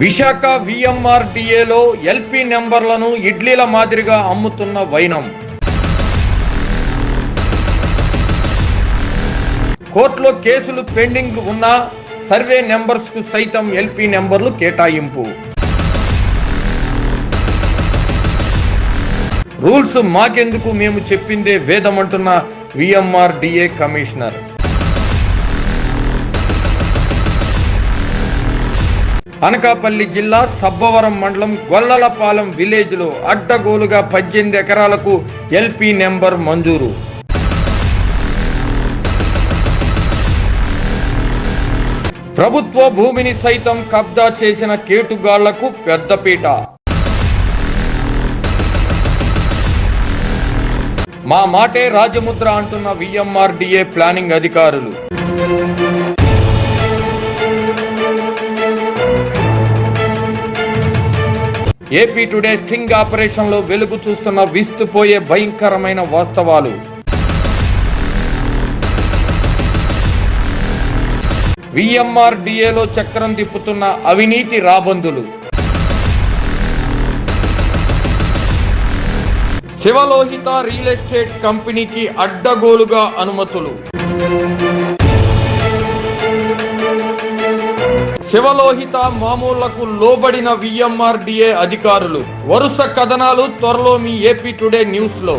Visakha విఎంఆర్డిఏలో LP నెంబర్లను ఇడ్లీల మాదిరిగా అమ్ముతున్న వైనం. కోర్టులో కేసులు పెండింగ్ ఉన్న సర్వే నెంబర్స్కు సైతం ఎల్పి నెంబర్లు కేటాయింపు. రూల్స్ మాకెందుకు మేము చెప్పిందే వేదమంటున్న విఎంఆర్డిఏ కమిషనర్. అనకాపల్లి జిల్లా సబ్బవరం మండలం గొల్లలపాలెం విలేజ్లో అడ్డగోలుగా పద్దెనిమిది ఎకరాలకు ఎల్పి నెంబర్ మంజూరు. ప్రభుత్వ భూమిని సైతం కబ్జా చేసిన కేటుగాళ్ళకు పెద్దపీట. మా మాటే రాజముద్ర అంటున్న విఎంఆర్డీఏ ప్లానింగ్ అధికారులు. ఏపీ టుడే స్టింగ్ ఆపరేషన్లో వెలుగు చూస్తున్న విస్తుపోయే భయంకరమైన వాస్తవాలు. విఎంఆర్డిఏలో చక్రం తిప్పుతున్న అవినీతి రాబందులు. శివలోహిత రియల్ ఎస్టేట్ కంపెనీకి అడ్డగోలుగా అనుమతులు. శివలోహిత మామూళ్ళకు లోబడిన విఎంఆర్డిఏ అధికారులు. వరుస కథనాలు త్వరలో మీ ఏపీ టుడే న్యూస్లో